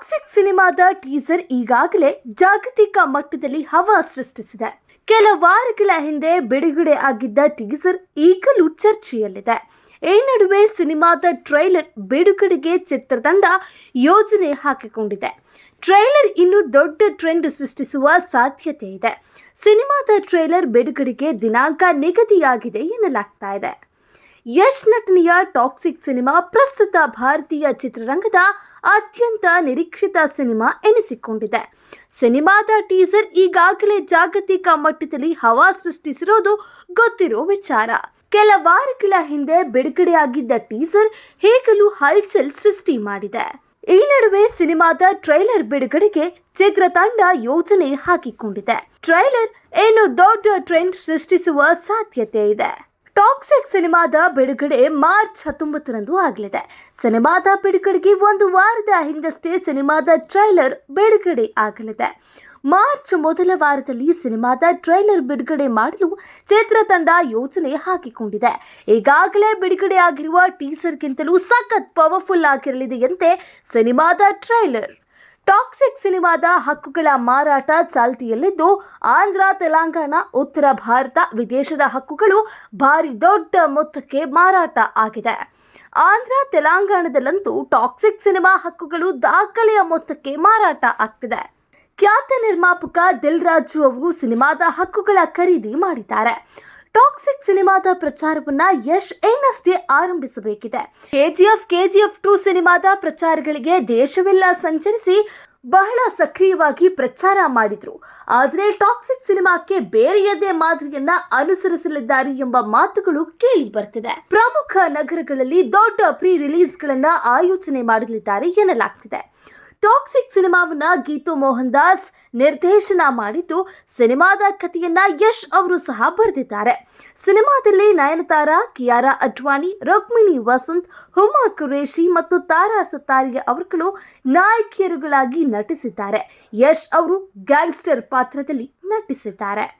Toxic ಸಿನಿಮಾದ teaser ಈಗಾಗಲೇ ಜಾಗತಿಕ ಮಟ್ಟದಲ್ಲಿ ಹವಾ ಸೃಷ್ಟಿಸಿದೆ. ಕೆಲ ವಾರಗಳ ಹಿಂದೆ ಬಿಡುಗಡೆ ಆಗಿದ್ದ ಟೀಸರ್ ಈಗಲೂ ಚರ್ಚೆಯಲ್ಲಿದೆ. ಈ ನಡುವೆ ಸಿನಿಮಾದ ಟ್ರೈಲರ್ ಬಿಡುಗಡೆಗೆ ಚಿತ್ರತಂಡ ಯೋಜನೆ ಹಾಕಿಕೊಂಡಿದೆ. ಟ್ರೈಲರ್ ಇನ್ನು ದೊಡ್ಡ ಟ್ರೆಂಡ್ ಸೃಷ್ಟಿಸುವ ಸಾಧ್ಯತೆ ಇದೆ. ಸಿನಿಮಾದ ಟ್ರೈಲರ್ ಬಿಡುಗಡೆಗೆ ದಿನಾಂಕ ನಿಗದಿಯಾಗಿದೆ ಎನ್ನಲಾಗ್ತಾ ಇದೆ. ಯಶ್ ನಟನೆಯ ಟಾಕ್ಸಿಕ್ ಸಿನಿಮಾ ಪ್ರಸ್ತುತ ಭಾರತೀಯ ಚಿತ್ರರಂಗದ ಅತ್ಯಂತ ನಿರೀಕ್ಷಿತ ಸಿನಿಮಾ ಎನಿಸಿಕೊಂಡಿದೆ. ಸಿನಿಮಾದ ಟೀಸರ್ ಈಗಾಗಲೇ ಜಾಗತಿಕ ಮಟ್ಟದಲ್ಲಿ ಹವಾ ಸೃಷ್ಟಿಸಿರೋದು ಗೊತ್ತಿರೋ ವಿಚಾರ. ಕೆಲ ವಾರಗಳ ಹಿಂದೆ ಬಿಡುಗಡೆಯಾಗಿದ್ದ ಟೀಸರ್ ಹೇಗಲೂ ಹಲ್ಚಲ್ ಸೃಷ್ಟಿ ಮಾಡಿದೆ. ಈ ನಡುವೆ ಸಿನಿಮಾದ ಟ್ರೈಲರ್ ಬಿಡುಗಡೆಗೆ ಚಿತ್ರತಂಡ ಯೋಜನೆ ಹಾಕಿಕೊಂಡಿದೆ. ಟ್ರೈಲರ್ ಏನು ದೊಡ್ಡ ಟ್ರೆಂಡ್ ಸೃಷ್ಟಿಸುವ ಸಾಧ್ಯತೆ ಇದೆ. ಟಾಕ್ಸಿಕ್ ಸಿನಿಮಾದ ಬಿಡುಗಡೆ ಮಾರ್ಚ್ ಹತ್ತೊಂಬತ್ತರಂದು ಆಗಲಿದೆ. ಸಿನಿಮಾದ ಬಿಡುಗಡೆಗೆ ಒಂದು ವಾರದ ಹಿಂದಷ್ಟೇ ಸಿನಿಮಾದ ಟ್ರೈಲರ್ ಬಿಡುಗಡೆ ಆಗಲಿದೆ. ಮಾರ್ಚ್ ಮೊದಲ ವಾರದಲ್ಲಿ ಸಿನಿಮಾದ ಟ್ರೈಲರ್ ಬಿಡುಗಡೆ ಮಾಡಲು ಚಿತ್ರತಂಡ ಯೋಜನೆ ಹಾಕಿಕೊಂಡಿದೆ. ಈಗಾಗಲೇ ಬಿಡುಗಡೆಯಾಗಿರುವ ಟೀಸರ್ಗಿಂತಲೂ ಸಖತ್ ಪವರ್ಫುಲ್ ಆಗಿರಲಿದೆಯಂತೆ ಸಿನಿಮಾದ ಟ್ರೈಲರ್. ಟಾಕ್ಸಿಕ್ ಸಿನಿಮಾದ ಹಕ್ಕುಗಳ ಮಾರಾಟ ಚಾಲ್ತಿಯಲ್ಲಿದ್ದು, ಆಂಧ್ರ, ತೆಲಂಗಾಣ, ಉತ್ತರ ಭಾರತ ವಿದೇಶದ ಹಕ್ಕುಗಳು ಭಾರಿ ದೊಡ್ಡ ಮೊತ್ತಕ್ಕೆ ಮಾರಾಟ ಆಗಿದೆ. ಆಂಧ್ರ, ತೆಲಂಗಾಣದಲ್ಲಂತೂ ಟಾಕ್ಸಿಕ್ ಸಿನಿಮಾ ಹಕ್ಕುಗಳು ದಾಖಲೆಯ ಮೊತ್ತಕ್ಕೆ ಮಾರಾಟ ಆಗ್ತಿದೆ. ಖ್ಯಾತ ನಿರ್ಮಾಪಕ ದಿಲ್ ರಾಜು ಅವರು ಸಿನಿಮಾದ ಹಕ್ಕುಗಳ ಖರೀದಿ ಮಾಡಿದ್ದಾರೆ. ಟಾಕ್ಸಿಕ್ ಸಿನಿಮಾದ ಪ್ರಚಾರವನ್ನ ಯಶ್ ಇನ್ನಷ್ಟೇ ಆರಂಭಿಸಬೇಕಿದೆ. ಕೆಜಿಎಫ್ ಕೆಜಿಎಫ್ ಟು ಸಿನಿಮಾದ ಪ್ರಚಾರಗಳಿಗೆ ದೇಶವೆಲ್ಲ ಸಂಚರಿಸಿ ಬಹಳ ಸಕ್ರಿಯವಾಗಿ ಪ್ರಚಾರ ಮಾಡಿದ್ರು. ಆದರೆ ಟಾಕ್ಸಿಕ್ ಸಿನಿಮಾಕ್ಕೆ ಬೇರೆಯದೇ ಮಾದರಿಯನ್ನ ಅನುಸರಿಸಲಿದ್ದಾರೆ ಎಂಬ ಮಾತುಗಳು ಕೇಳಿ ಬರ್ತಿದೆ. ಪ್ರಮುಖ ನಗರಗಳಲ್ಲಿ ದೊಡ್ಡ ಪ್ರೀ ರಿಲೀಸ್ಗಳನ್ನ ಆಯೋಜನೆ ಮಾಡಲಿದ್ದಾರೆ ಎನ್ನಲಾಗ್ತಿದೆ. ಟಾಕ್ಸಿಕ್ ಸಿನಿಮಾವನ್ನ ಗೀತು ಮೋಹನ್ ದಾಸ್ ನಿರ್ದೇಶನ ಮಾಡಿದ್ದು ಸಿನಿಮಾದ ಕಥೆಯನ್ನ ಯಶ್ ಅವರು ಸಹ ಬರೆದಿದ್ದಾರೆ. ಸಿನಿಮಾದಲ್ಲಿ ನಯನತಾರ, ಕಿಯಾರಾ ಅಡ್ವಾಣಿ, ರುಕ್ಮಿಣಿ ವಸಂತ್, ಹುಮಾ ಕುರೇಶಿ ಮತ್ತು ತಾರಾ ಸುತಾರಿಯ ಅವರುಗಳು ನಾಯಕಿಯರುಗಳಾಗಿ ನಟಿಸಿದ್ದಾರೆ. ಯಶ್ ಅವರು ಗ್ಯಾಂಗ್ಸ್ಟರ್ ಪಾತ್ರದಲ್ಲಿ ನಟಿಸಿದ್ದಾರೆ.